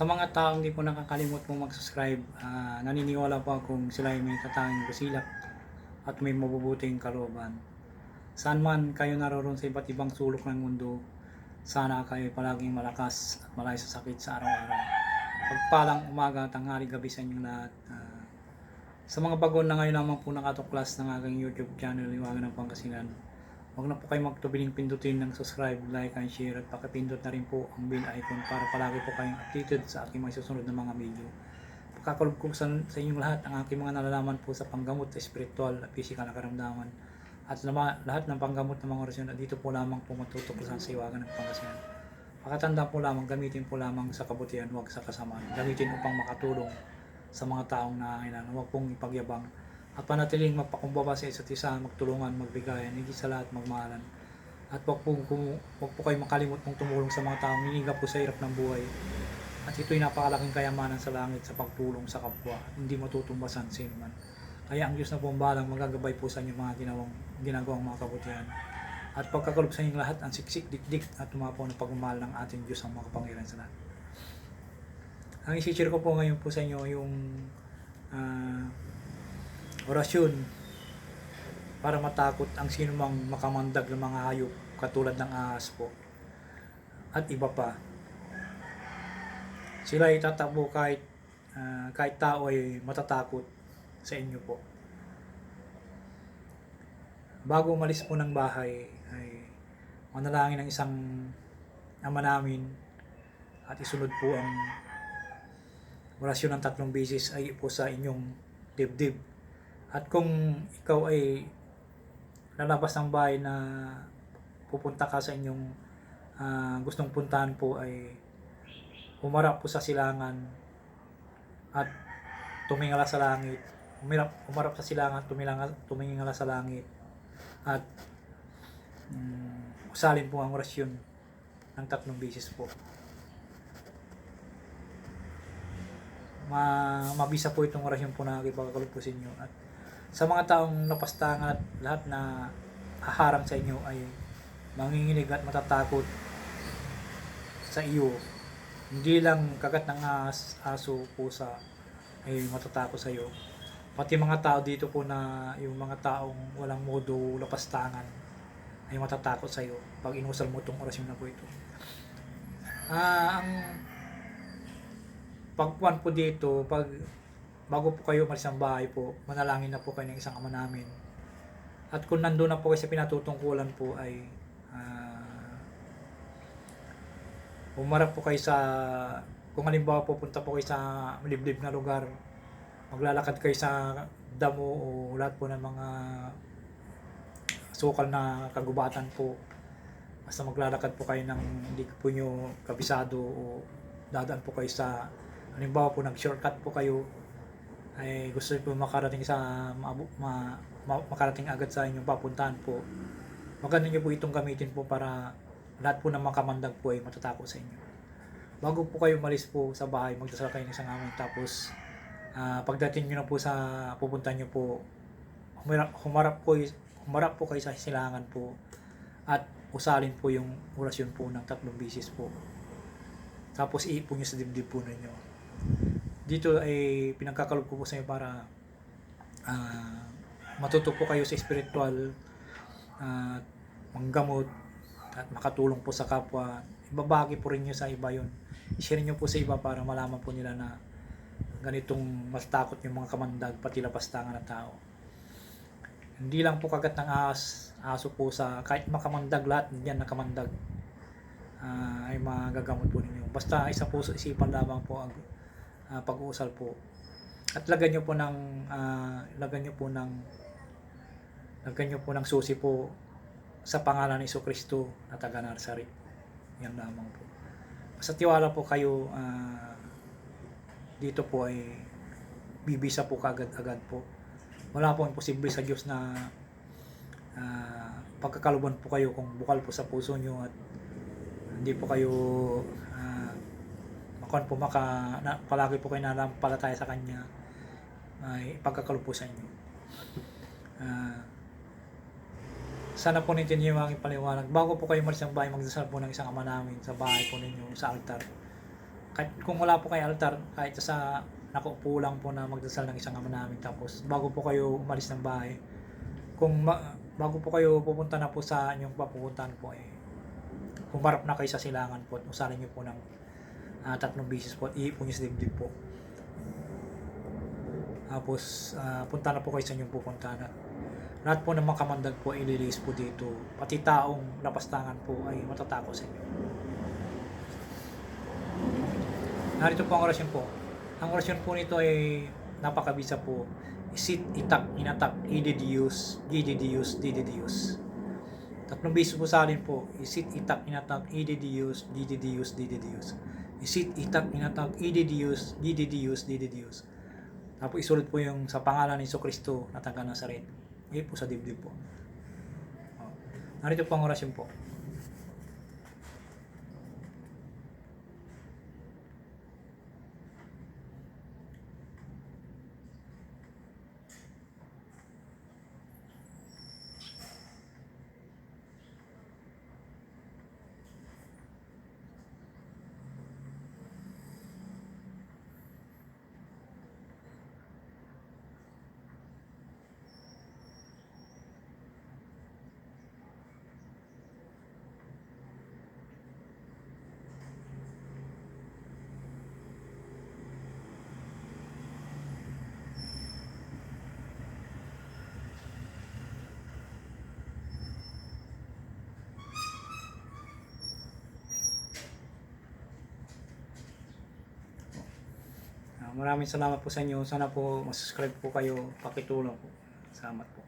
Sa mga taong hindi po nakakalimot po mag-subscribe, ah, naniniwala po akong sila ay may katanging busilak at may mabubuting kalooban. Saan man kayo naroon sa iba't ibang sulok ng mundo, sana kayo palaging malakas at malayo sa sakit sa araw-araw. Pagpalang umaga, tanghali, gabi sa inyong lahat. Ah, sa mga bagon na ngayon naman po nakatuklas ng aking YouTube channel, Iwagan ng Pangasinan, Huwag na po kayo magtubiling pindutin ng subscribe, like, and share at pakipindot na rin po ang bell icon para palagi po kayong updated sa aking mga susunod na mga video. Pagkakulog ko sa, sa inyong lahat ang aking mga nalalaman po sa panggamot sa spiritual at physical na karamdaman at lama, lahat ng panggamot ng mga orasyon at dito po lamang po matutuklasan sa iwagan ng Pangasinan. Pakatanda po lamang, gamitin po lamang sa kabutihan, huwag sa kasamaan. Gamitin upang makatulong sa mga taong nangangailangan, huwag pong ipagyabang at panatiling magpakumbaba sa isa't isa, magtulungan, magbigayan, hindi sa lahat magmahalan. At wag po, wag po kayo makalimot mong tumulong sa mga taong hinihinga po sa hirap ng buhay. At ito'y napakalaking kayamanan sa langit sa pagtulong sa kapwa, hindi matutumbasan sino man. Kaya ang Diyos na po ang balang magagabay po sa inyong mga ginawang, ginagawang mga kabutihan. At pagkakalog sa inyong lahat ang siksik, dikdik at tumapo ng pagmamahal ng ating Diyos ang mga kapangyarihan sa lahat. Ang isi-share ko po ngayon po sa inyo yung ah, orasyon para matakot ang sino mang makamandag ng mga hayop katulad ng ahas po at iba pa. Sila ay tatakbo kahit ah, kahit tao ay matatakot sa inyo po. Bago umalis po ng bahay ay manalangin ng isang ama namin at isunod po ang orasyon ng tatlong beses ay po sa inyong dibdib. At kung ikaw ay lalabas ng bahay na pupunta ka sa inyong ah, gustong puntahan po ay humarap po sa silangan at tumingala sa langit. Umirap, umarap sa silangan, tumingala, tumingala sa langit at mm, usalin po ang orasyon ng tatlong beses po. Ma mabisa po itong orasyon po na ipagkakalog po sa at sa mga taong napastangan at lahat na haharang sa inyo ay manginginig at matatakot sa iyo. Hindi lang kagat ng as, aso, pusa ay matatakot sa iyo. Pati mga tao dito po na yung mga taong walang modo lapastangan ay matatakot sa iyo pag inusal mo itong orasyon na po ito. Ah, ang pagkuhan po dito, pag bago po kayo umalis ng bahay po, manalangin na po kayo ng isang ama namin. At kung nandun na po kayo sa pinatutungkulan po ay ah, umarap po kayo sa kung halimbawa pupunta po kayo sa liblib na lugar, maglalakad kayo sa damo o lahat po ng mga sukal na kagubatan po. Basta maglalakad po kayo ng hindi po nyo kabisado o dadaan po kayo sa halimbawa po nag-shortcut po kayo ay gusto po makarating sa maabu- ma, ma- makarating agad sa inyong papuntahan po. Maganda niyo po itong gamitin po para lahat po ng makamandag po ay matatakot sa inyo. Bago po kayo malis po sa bahay magdasal kayo ng isang amin tapos ah, pagdating niyo na po sa pupuntahan niyo po humarap, humarap po humarap po kayo sa silangan po at usalin po yung orasyon po ng tatlong bisis po. Tapos iipon nyo sa dibdib po ninyo. Dito ay pinagkakalog ko po sa inyo para ah, matuto po kayo sa spiritual at manggamot at makatulong po sa kapwa. Ibabagi po rin nyo sa iba yon. I-share nyo po sa iba para malaman po nila na ganitong mas takot yung mga kamandag pati lapastangan ng tao. Hindi lang po kagat ng ahas, aso po sa kahit makamandag lahat, yan nakamandag ah, ay magagamot po ninyo. Basta isa po sa isipan lamang po ang ah, pag-uusal po. At lagyan nyo po ng ah, lagyan nyo po ng lagyan nyo po ng susi po sa pangalan ni Iso Kristo na taga Narsari. Yan lamang po. Basta tiwala po kayo ah, dito po ay bibisa po kagad-agad po. Wala po imposible sa Diyos na ah, pagkakaluban po kayo kung bukal po sa puso nyo at hindi po kayo uh, makon po maka na, palagi po kayo nanampalataya sa kanya ay sa inyo Ah, sana po ninyo yung aking paliwanag. Bago po kayo malis ng bahay magdasal po ng isang ama namin sa bahay po ninyo sa altar. Kahit kung wala po kayo altar, kahit sa nakaupo lang po na magdasal ng isang ama namin tapos bago po kayo umalis ng bahay, kung ma- bago po kayo pupunta na po sa inyong papupuntahan po eh, humarap na kayo sa silangan po at usarin niyo po ng ah, tatlong bisis po at iipon niyo sa dibdib po. Tapos ah, punta na po kayo sa inyong pupuntahan at lahat po ng mga kamandag po ay ililis po dito. Pati taong napastangan po ay matatako sa inyo. Narito po ang orasyon po. Ang orasyon po nito ay napakabisa po. Isit, itak, inatak, ididius, gididius, dididius. Tatlong biso po sa alin po. Isit, itak, inatak, ididius, dididius, dididius. Isit, itak, inatak, ididius, dididius, dididius. Tapos isulat po yung sa pangalan ni Kristo na taga Nazaret. Iyon po sa dibdib po. Oh. Narito po ang orasyon po. Maraming salamat po sa inyo. Sana po masubscribe po kayo. Pakitulong po. Salamat po.